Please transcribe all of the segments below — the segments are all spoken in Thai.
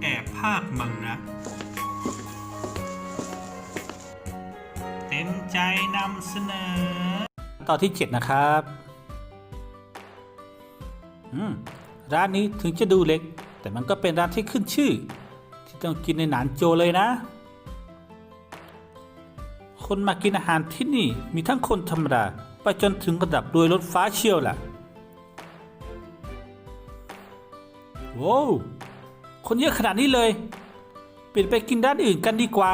แอบภาคมังนะเต็มใจนำเสนอตอนที่7นะครับร้านนี้ถึงจะดูเล็ก แต่มันก็เป็นร้านที่ขึ้นชื่อ ที่ต้องกินในหนานโจเลยนะ คนมากินอาหารที่นี่มีทั้งคนธรรมดา ไปจนถึงระดับรวยรถฟ้าเชียวล่ะ โว้วคนเยอะขนาดนี้เลยเปลี่ยนไปกินร้านอื่นกันดีกว่า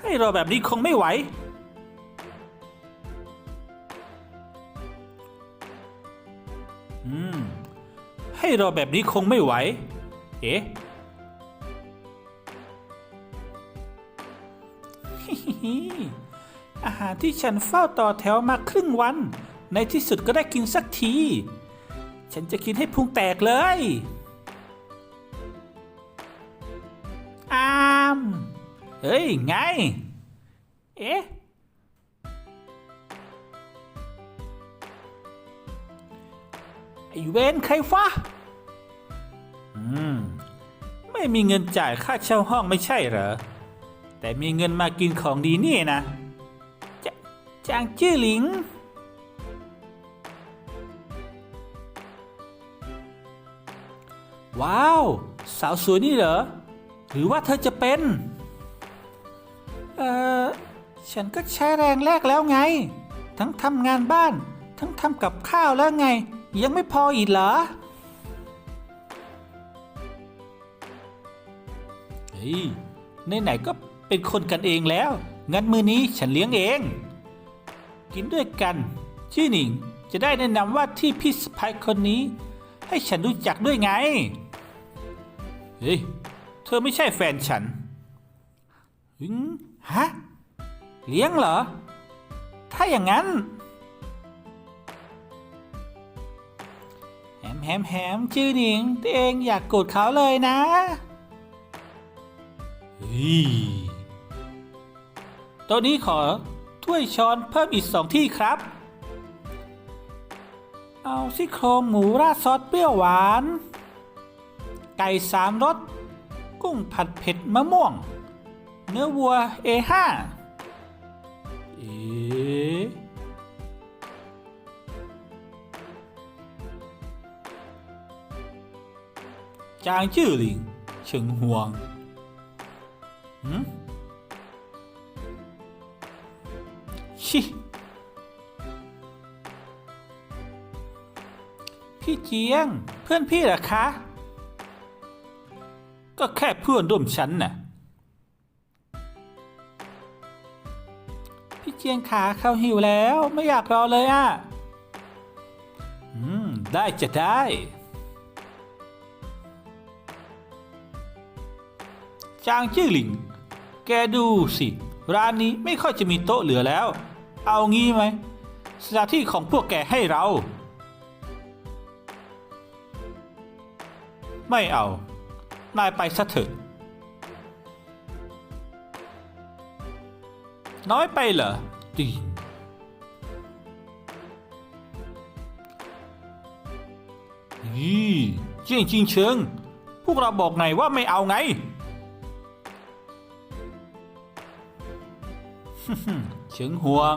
ให้รอแบบนี้คงไม่ไหว อืม ให้รอแบบนี้คงไม่ไหว เอ๊ะอาหารที่ฉันเฝ้าต่อแถวมาครึ่งวัน ในที่สุดก็ได้กินสักที ฉันจะกินให้พุงแตกเลย เฮ้ย ไง เอ๊ะ ไอเวนใครฟะอืม ไม่มีเงินจ่ายค่าเช่าห้องไม่ใช่เหรอ แต่มีเงินมากินของดีนี่นะจจางจื้อหลิง ว้าว สาวสวยนี่เหรอ หรือว่าเธอจะเป็น เออฉันก็ใช้แรงแรกแล้วไง ทั้งทำงานบ้าน ทั้งทำกับข้าวแล้วไง ยังไม่พออีกเหรอเฮ้ยไหนๆก็เป็นคนกันเองแล้ว งั้นมือนี้ฉันเลี้ยงเอง กินด้วยกันชื่อหนิงจะได้แนะนำว่าที่พี่สะพ้ายคนนี้ ให้ฉันรู้จักด้วยไง เฮ้ย เธอไม่ใช่แฟนฉันหืม ฮะ เลี้ยงเหรอ ถ้าอย่างนั้นแฮมแฮมแฮมชื่อหนิงตัวเองอยากโกรธเขาเลยนะฮ้ยตัวนี้ขอถ้วยช้อนเพิ่มอีกสองที่ครับ เอาซี่โครงหมูราดซอสเปรี้ยวหวาน ไก่สามรส กุ้งผัดเผ็ดมะม่วง เนื้อวัว A5 เอ๊ะจางจื้อหลิงเฉิงหวงหืมชิพี่เจียง เพื่อนพี่เหรอคะ ก็แค่เพื่อนร่วมชั้นน่ะ พี่เจียงขาเขาหิวแล้วไม่อยากรอเลยอะ อืม ได้จะได้ จางจื้อหลิง แกดูสิ ร้านนี้ไม่ค่อยจะมีโต๊ะเหลือแล้ว เอางี้ไหมสถานที่ของพวกแกให้เรา ไม่เอา นายไปซะเถอะน้อยไปเหรอ ดียี่เจียงจิงเชิง พวกเราบอกไงว่าไม่เอาไง เฉิงห่วง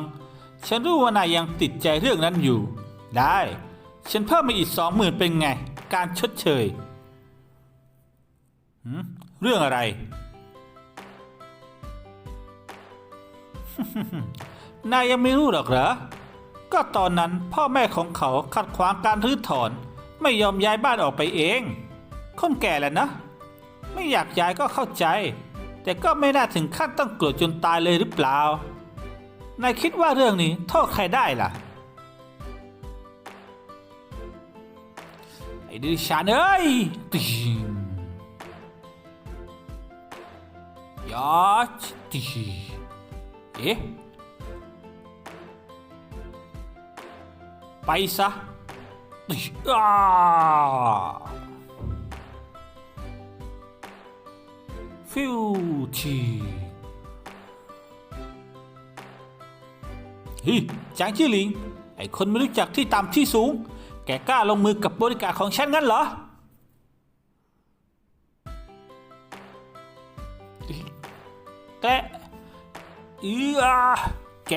ฉันรู้ว่านายยังติดใจเรื่องนั้นอยู่ ได้ ฉันเพิ่มมาอีกสองหมื่นเป็นไง การชดเชย เรื่องอะไร นายยังไม่รู้หรอกเหรอ ก็ตอนนั้นพ่อแม่ของเขาขัดขวางการรื้อถอน ไม่ยอมย้ายบ้านออกไปเอง คนแก่แหละนะ ไม่อยากย้ายก็เข้าใจ แต่ก็ไม่น่าถึงขั้นต้องโกรธจนตายเลยหรือเปล่า นายคิดว่าเรื่องนี้โทษใครได้ล่ะ ไอ้ดิฉันเอ้ยติงยอชติเอ๊ะ ไปซะฟิวทีฮิแจางจี้หลิง ไอคนไม่รู้จักที่ตามที่สูง แกกล้าลงมือกับบริการของฉันงั้นเหรอ แกอือแก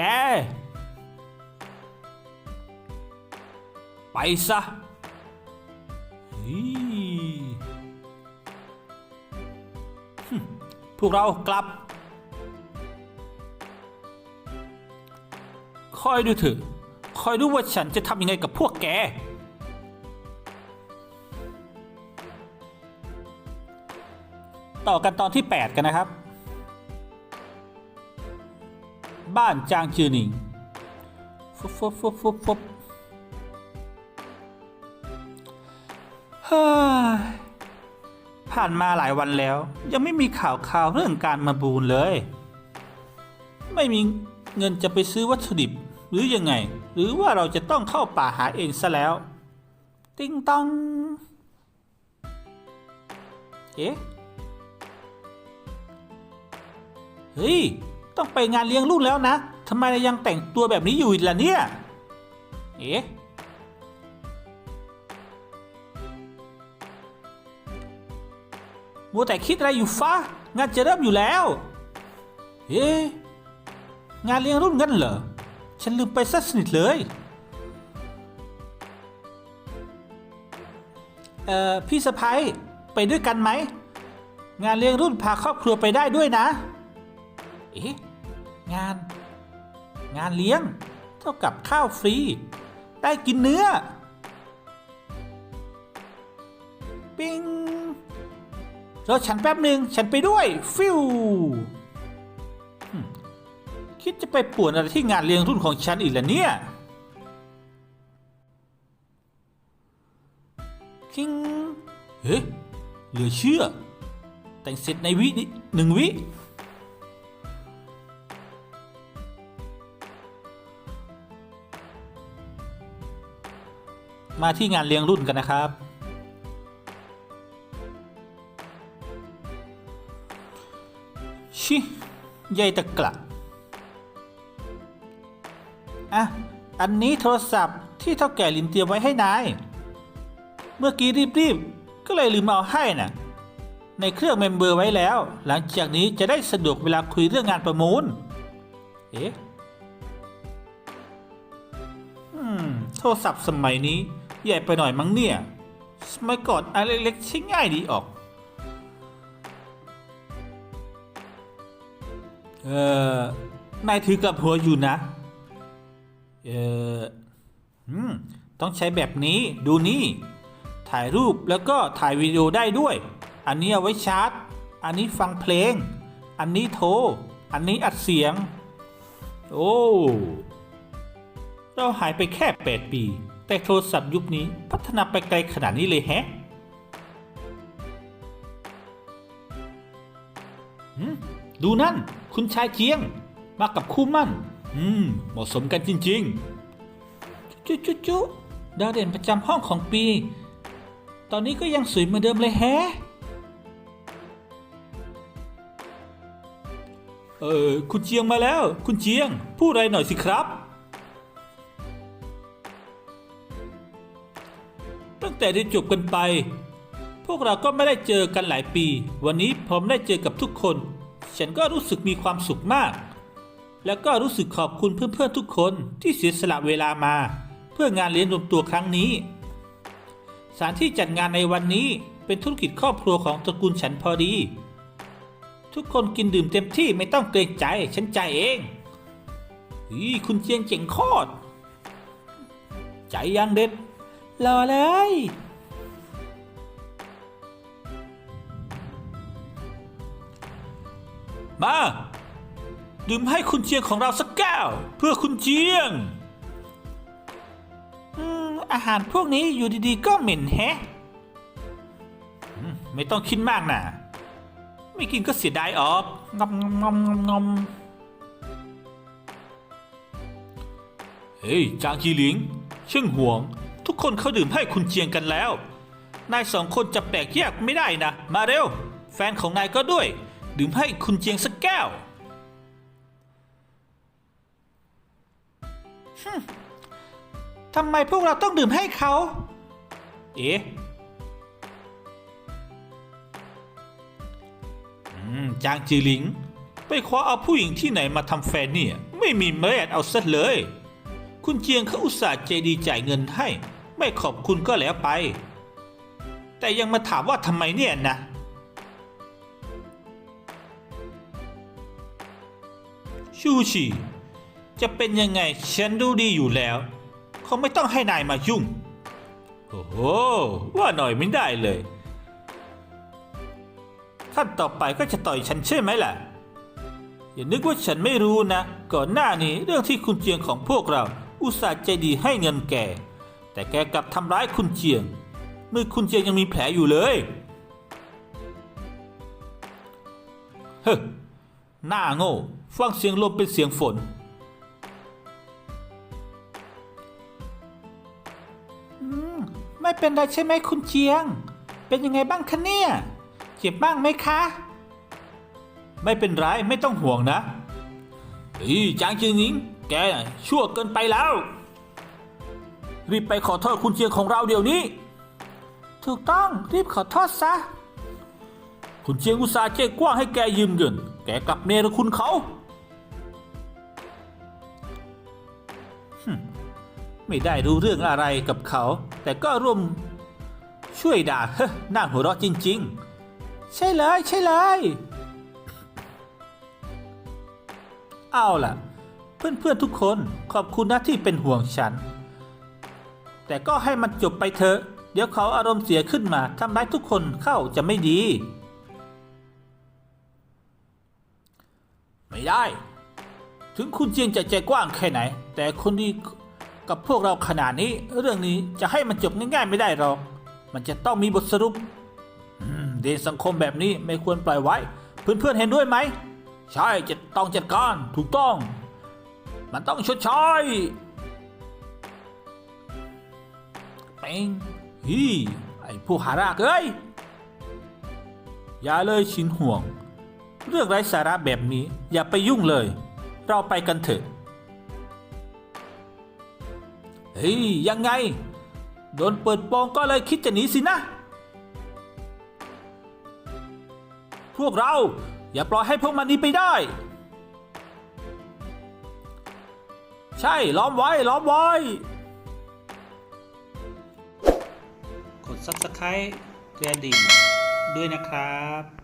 ไปซะฮ้ยฮึ่มพวกเรากลับ คอยดูเถอะ คอยดูว่าฉันจะทำยังไงกับพวกแก ต่อกันตอนที่ 8 กันนะครับ บ้านจางจือหนิงฟุบฟุบฟุบฟุบ ผ่านมาหลายวันแล้ว ยังไม่มีข่าวข่าวเรื่องการมาบูนเลย ไม่มีเงินจะไปซื้อวัตถุดิบหรือยังไง หรือว่าเราจะต้องเข้าป่าหาเองซะแล้ว ติ้งต้อง เอ๊ะ เฮ้ย ต้องไปงานเลี้ยงลูกแล้วนะทำไมยังแต่งตัวแบบนี้อยู่อีกล่ะเนี่ย เอ๊ะ มัวแต่คิดอะไรอยู่ฟ้างานจะเริ่มอยู่แล้ว เอ๊งานเลี้ยงรุ่นงั้นเหรอ ฉันลืมไปซะสนิทเลย เอ่อ พี่สะพ้ยไปด้วยกันไหม งานเลี้ยงรุ่นพาครอบครัวไปได้ด้วยนะ เอ๊ะ งาน งานเลี้ยง เท่ากับข้าวฟรี ได้กินเนื้อ ปิ้ง รอฉันแป๊บหนึ่งฉันไปด้วย ฟิวคิดจะไปป่วนอะไรที่งานเลี้ยงรุ่นของฉันอีกล่ะเนี่ยคิงเฮ้เหลือเชื่อ แต่งเสร็จในวินิหนึ่งวิมาที่งานเลี้ยงรุ่นกันนะครับ ชิใหญ่ตะกละอะ อันนี้โทรศัพท์ที่เท่าแก่ลินเตรียมไว้ให้นาย เมื่อกี้รีบๆ ก็เลยลืมเอาให้น่ะ ในเครื่องเมมเบอร์ไว้แล้ว หลังจากนี้จะได้สะดวกเวลาคุยเรื่องงานประมูล เอ๊ะอืม โทรศัพท์สมัยนี้ ใหญ่ไปหน่อยมั้งเนี่ย สมัยก่อนอะไรเล็กๆใช้ง่ายดีออก เออนายถือกับหัวอยู่นะ เอออืมต้องใช้แบบนี้ดูนี่ ถ่ายรูปแล้วก็ถ่ายวิดีโอได้ด้วย อันนี้เอาไว้ชาร์จ อันนี้ฟังเพลง อันนี้โทร อันนี้อัดเสียง โอ้ เราหายไปแค่ 8 ปี แต่โทรศัพท์ยุคนี้พัฒนาไปไกลขนาดนี้เลยแฮะดูนั่น คุณชายเจียง มากับคู่มั่น อืม เหมาะสมกันจริง ๆ จุ๊จุ๊จุ๊ดาวเด่นประจำห้องของปี ตอนนี้ก็ยังสวยเหมือนเดิมเลยแฮะ เออ คุณเจียงมาแล้ว คุณเจียง พูดอะไรหน่อยสิครับ ตั้งแต่ได้จบกันไป พวกเราก็ไม่ได้เจอกันหลายปี วันนี้ผมได้เจอกับทุกคน ฉันก็รู้สึกมีความสุขมาก แล้วก็รู้สึกขอบคุณเพื่อนๆทุกคนที่เสียสละเวลามา เพื่องานเลี้ยงรวมตัวครั้งนี้ สถานที่จัดงานในวันนี้เป็นธุรกิจครอบครัวของตระกูลฉันพอดี ทุกคนกินดื่มเต็มที่ไม่ต้องเกรงใจ ฉันจ่ายเองอีคุณเจียงเจ๋งโคตรใจยังเด็ดรอเลย มา ดื่มให้คุณเจียงของเราสักแก้ว เพื่อคุณเจียง อืม อาหารพวกนี้อยู่ดีๆ ก็เหม็นแฮะอืมไม่ต้องคิดมากนะไม่กินก็เสียดายออกงอมงอมงอมงอมงอมเฮ้ย จางจีหลิงเชิงห่วง ทุกคนเขาดื่มให้คุณเจียงกันแล้ว นายสองคนจะแปลกแยกไม่ได้นะ มาเร็ว แฟนของนายก็ด้วย ดื่มให้คุณเจียงสักแก้วทำไมพวกเราต้องดื่มให้เขา เอ๊ะอืมจางจือหลิงปไปคว้าเอาผู้หญิงที่ไหนมาทำแฟนเนี่ย ไม่มีแมรดเอาซะเลย คุณเจียงเขาอุตส่าห์ใจดีจ่ายเงินให้ ไม่ขอบคุณก็แล้วไป แต่ยังมาถามว่าทำไมเนี่ยนะ ชูชีจะเป็นยังไงฉันดูดีอยู่แล้วเขาไม่ต้องให้นายมายุ่ง โอ้โห ว่าหน่อยไม่ได้เลย ขั้นต่อไปก็จะต่อยฉันใช่ไหมล่ะ อย่านึกว่าฉันไม่รู้นะ ก่อนหน้านี้เรื่องที่คุณเจียงของพวกเรา อุตส่าห์ใจดีให้เงินแก แต่แกกลับทำร้ายคุณเจียง มือคุณเจียงยังมีแผลอยู่เลย เฮ้อ หน้าโง่ ฟังเสียงลมเป็นเสียงฝน ไม่เป็นไรใช่ไหมคุณเจียง เป็นยังไงบ้างคะเนี่ย เจ็บบ้างไหมคะ ไม่เป็นไรไม่ต้องห่วงนะเฮ้ยจางเจียงหนิง แกน่ะชั่วเกินไปแล้ว รีบไปขอโทษคุณเจียงของเราเดี๋ยวนี้ ถูกต้องรีบขอโทษซะ คุณเจียงอุตส่าห์เจ๊กว้างให้แกยืมเงิน แกกลับเนรคุณเขาไม่ได้รู้เรื่องอะไรกับเขา แต่ก็ร่วมช่วยด่าเฮ้น่าหัวเราะจริง ๆ ใช่เลยใช่เลยเอาล่ะ เพื่อนๆทุกคนขอบคุณนะที่เป็นห่วงฉัน แต่ก็ให้มันจบไปเถอะ เดี๋ยวเขาอารมณ์เสียขึ้นมาทำร้ายทุกคนเข้าจะไม่ดี ไม่ได้ ถึงคุณเจียงจะใจกว้างแค่ไหน แต่คนดีกับพวกเราขนาดนี้ เรื่องนี้จะให้มันจบง่ายๆไม่ได้หรอก มันจะต้องมีบทสรุปเดนสังคมแบบนี้ไม่ควรปล่อยไว้ เพื่อนๆเห็นด้วยไหม ใช่จะต้องจัดการถูกต้อง มันต้องชดใช้เป็นฮีไอ้ผู้หารากเอ้ยอย่าเลยชินห่วง เรื่องไร้สาระแบบนี้อย่าไปยุ่งเลย เราไปกันเถอะ เฮ้ย ยังไง โดนเปิดโปงก็เลยคิดจะหนีสินะ พวกเราอย่าปล่อยให้พวกมันหนี้ไปได้ ใช่ล้อมไว้ล้อมไว้ กด subscribe กระดิ่งด้วยนะครับ